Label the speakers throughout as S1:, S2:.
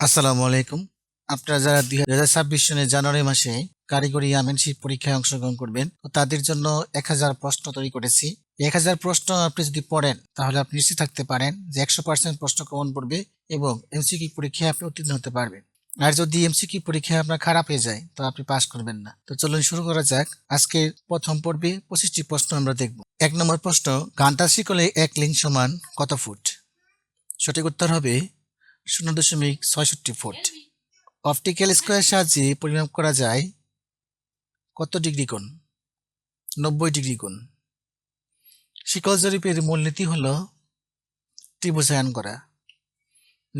S1: আসসালামু আলাইকুম। আপনারা যারা দুই হাজার ছাব্বিশ সনের জানুয়ারি মাসে কারিগরি আমেনশিপ পরীক্ষায় অংশগ্রহণ করবেন তাদের জন্য এক হাজার প্রশ্ন তৈরি করেছি। এক হাজার প্রশ্ন আপনি যদি পড়েন, তাহলে আপনি নিশ্চিত থাকতে পারেন যে একশো পার্সেন্ট প্রশ্ন কমন পড়বে এবং এমসিকিউ পরীক্ষায় আপনি উত্তীর্ণ হতে পারবেন। আর যদি এমসিকিউ পরীক্ষায় আপনার খারাপ হয়ে যায়, তো আপনি পাস করবেন না। তো চলুন শুরু করা যাক। আজকে প্রথম পর্বে পঁচিশটি প্রশ্ন আমরা দেখব। এক নম্বর প্রশ্ন ঘান্টা শিকলে এক লিঙ্ক সমান কত ফুট? সঠিক উত্তর হবে শূন্য দশমিক ছয়ষট্টি ফুট। অপটিক্যাল স্কোয়ার সাহায্যে পরিমাপ করা যায় কত ডিগ্রি কোণ? নব্বই ডিগ্রি কোণ। শিকল জরিপের মূলনীতি হল ত্রিভুজায়ন করা।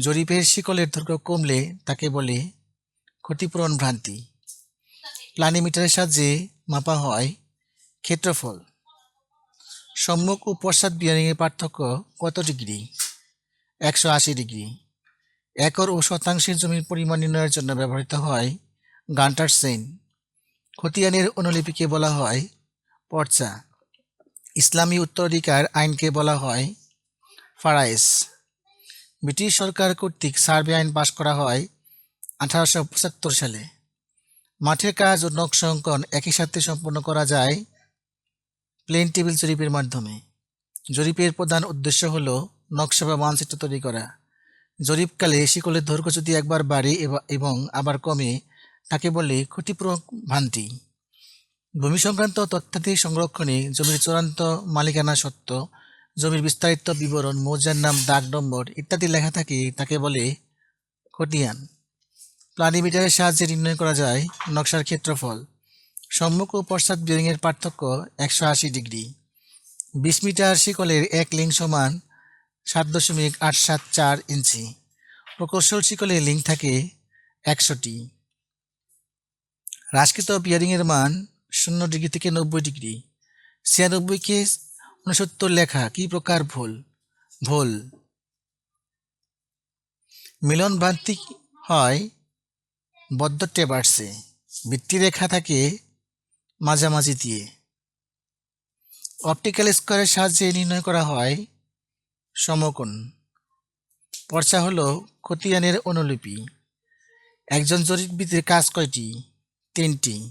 S1: জরিপের শিকলের দৈর্ঘ্য কমলে তাকে বলে ক্ষতিপূরণ ভ্রান্তি। প্লানিমিটারের সাহায্যে মাপা হয় ক্ষেত্রফল। সম্মুখ ও পশ্চাৎ বিয়ারিংয়ের পার্থক্য কত ডিগ্রি? একশো আশি ডিগ্রি। একর ও শতাংশের জমির পরিমাণ নির্ণয়ের জন্য ব্যবহৃত হয় গান্টার সেন খতিয়ানের অনুলিপিকে বলা হয় পর্চা। ইসলামী উত্তরাধিকার আইনকে বলা হয় ফারাইস ব্রিটিশ সরকার কর্তৃক সার্ভে আইন পাশ করা হয় আঠারোশো পঁচাত্তর সালে। মাঠের কাজ ও নকশা অঙ্কন একই সাথে সম্পন্ন করা যায় প্লেন টেবিল জরিপের মাধ্যমে। জরিপের প্রধান উদ্দেশ্য হল নকশা বা মানচিত্র তৈরি করা। জরিপকালে শিকলের দৈর্ঘ্য যদি একবার বাড়ে এবং আবার কমে, তাকে বলে ক্ষতিপূরক ভ্রান্তি ভূমি সংক্রান্ত তথ্যাদি সংরক্ষণে জমির চূড়ান্ত মালিকানা সত্ত্ব জমির বিস্তারিত বিবরণ, মৌজার নাম, দাগ নম্বর ইত্যাদি লেখা থাকে, তাকে বলে খতিয়ান। প্লানিমিটারের সাহায্যে নির্ণয় করা যায় নকশার ক্ষেত্রফল। সম্মুখ ও পশ্চাৎ বিয়ারিংয়ের পার্থক্য একশো আশি ডিগ্রি। বিশ মিটার শিকলের এক লিঙ্ক সমান সাত দশমিক আট সাত চার ইঞ্চি। প্রকৌশল শিকলের লিঙ্ক থাকে একশোটি। হ্রাসকৃত বিয়ারিংয়ের মান শূন্য ডিগ্রি থেকে নব্বই ডিগ্রি। ছিয়ানব্বইকে উনসত্তর লেখা, কি প্রকার ভুল? ভুল। মিলন ভ্রান্তি হয় বদ্ধ টেবার্সে ভিত্তিরেখা থাকে মাঝামাঝি দিয়ে। অপটিক্যাল স্কোয়ারের সাহায্যে নির্ণয় করা হয় সমকোণ। পর্চা হলো খতিয়ানের অনুলিপি। একজন জরিপবিদের কাজ কয়টি? তিনটি।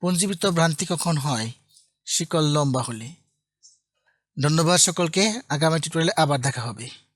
S1: পঞ্জীবিত ভ্রান্তি কখন হয়? শিকল লম্বা হলে। ধন্যবাদ সকলকে। আগামী টিউটোরিয়ালে আবার দেখা হবে।